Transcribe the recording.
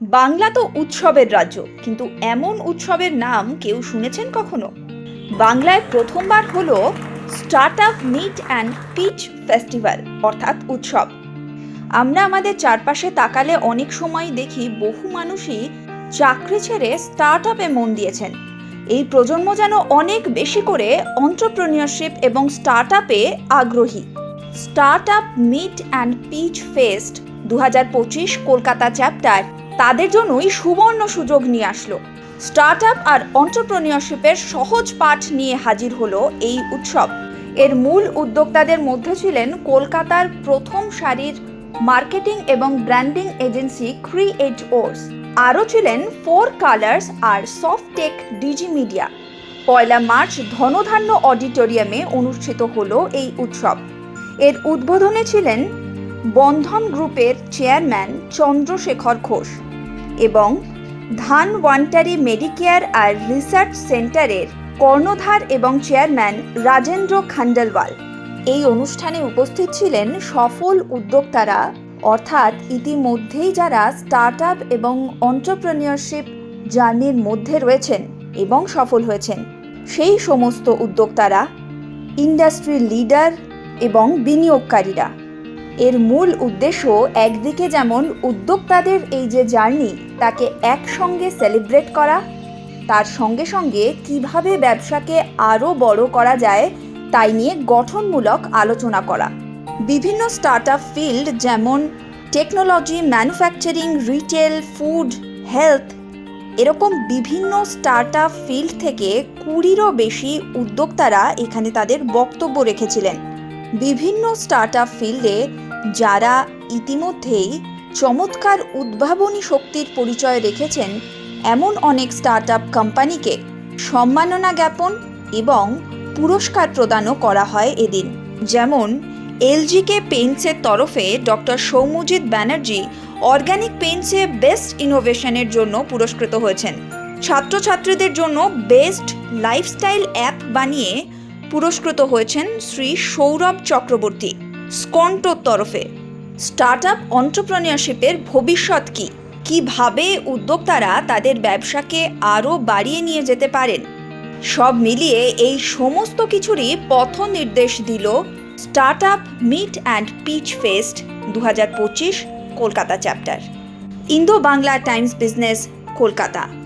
বাংলা তো উৎসবের রাজ্য, কিন্তু এমন উৎসবের নাম কেউ শুনেছেন কখনো? বাংলায় প্রথমবার হল startup meet and pitch festival, অর্থাৎ উৎসব। আমরা আমাদের চারপাশে তাকালে অনেক সময় দেখি বহু মানুষই চাকরি ছেড়ে স্টার্ট আপে মন দিয়েছেন। এই প্রজন্ম যেন অনেক বেশি করে অন্টারপ্রেনিয়রশিপ এবং স্টার্ট আপে আগ্রহী। Startup meet and pitch fest দু হাজার পঁচিশ কলকাতা চ্যাপ্টার তাদের জন্যই সুবর্ণ সুযোগ নিয়ে আসলো। স্টার্ট আপ আর অন্টারপ্রেনিয়রশিপের সহজ পাঠ নিয়ে হাজির হলো এই উৎসব। এর মূল উদ্যোক্তাদের মধ্যে ছিলেন কলকাতার প্রথম সারির মার্কেটিং এবং ব্র্যান্ডিং এজেন্সি ক্রিয়েট ওর্স আরও ছিলেন ফোর কালার্স আর সফটেক ডিজি মিডিয়া পয়লা মার্চ ধনধান্য অডিটোরিয়ামে অনুষ্ঠিত হলো এই উৎসব। এর উদ্বোধনে ছিলেন বন্ধন গ্রুপের চেয়ারম্যান চন্দ্রশেখর ঘোষ। এবং ধান ওয়ান্টারি মেডিকেয়ার আর রিসার্চ সেন্টারের কর্ণধার এবং চেয়ারম্যান রাজেন্দ্র খান্ডেলওয়াল। এই অনুষ্ঠানে উপস্থিত ছিলেন সফল উদ্যোক্তারা, অর্থাৎ ইতিমধ্যেই যারা স্টার্ট আপ এবং অন্টারপ্রেনিয়রশিপ জার্নির মধ্যে রয়েছেন এবং সফল হয়েছেন। সেই সমস্ত উদ্যোক্তারা, ইন্ডাস্ট্রি লিডার এবং বিনিয়োগকারীরা। এর মূল উদ্দেশ্য একদিকে যেমন উদ্যোক্তাদের এই যে জার্নি, তাকে একসঙ্গে সেলিব্রেট করা, তার সঙ্গে সঙ্গে কীভাবে ব্যবসাকে আরও বড় করা যায় তাই নিয়ে গঠনমূলক আলোচনা করা। বিভিন্ন স্টার্ট আপ ফিল্ড যেমন technology manufacturing retail food health এরকম বিভিন্ন স্টার্ট আপ ফিল্ড থেকে কুড়িরও বেশি উদ্যোক্তারা এখানে তাদের বক্তব্য রেখেছিলেন। বিভিন্ন স্টার্ট আপ ফিল্ডে যারা ইতিমধ্যেই চমৎকার উদ্ভাবনী শক্তির পরিচয় রেখেছেন এমন অনেক স্টার্ট আপ কোম্পানিকে সম্মাননা জ্ঞাপন এবং পুরস্কার প্রদানও করা হয় এদিন। যেমন এলজিকে পেইন্টসের তরফে ডক্টর সৌম্যজিৎ ব্যানার্জি অর্গ্যানিক পেইন্টসে বেস্ট ইনোভেশনের জন্য পুরস্কৃত হয়েছেন। ছাত্রছাত্রীদের জন্য বেস্ট লাইফস্টাইল অ্যাপ বানিয়ে পুরস্কৃত হয়েছেন শ্রী সৌরভ চক্রবর্তী। স্কন্টোর তরফে। স্টার্ট আপ অন্টারপ্রেনিয়রশিপের ভবিষ্যৎ কী? কীভাবে উদ্যোক্তারা তাদের ব্যবসাকে আরও বাড়িয়ে নিয়ে যেতে পারেন? সব মিলিয়ে এই সমস্ত কিছুরই পথ নির্দেশ দিল startup meet and pitch fest দু হাজার পঁচিশ Kolkata chapter. Indo Bangla Times business, Kolkata.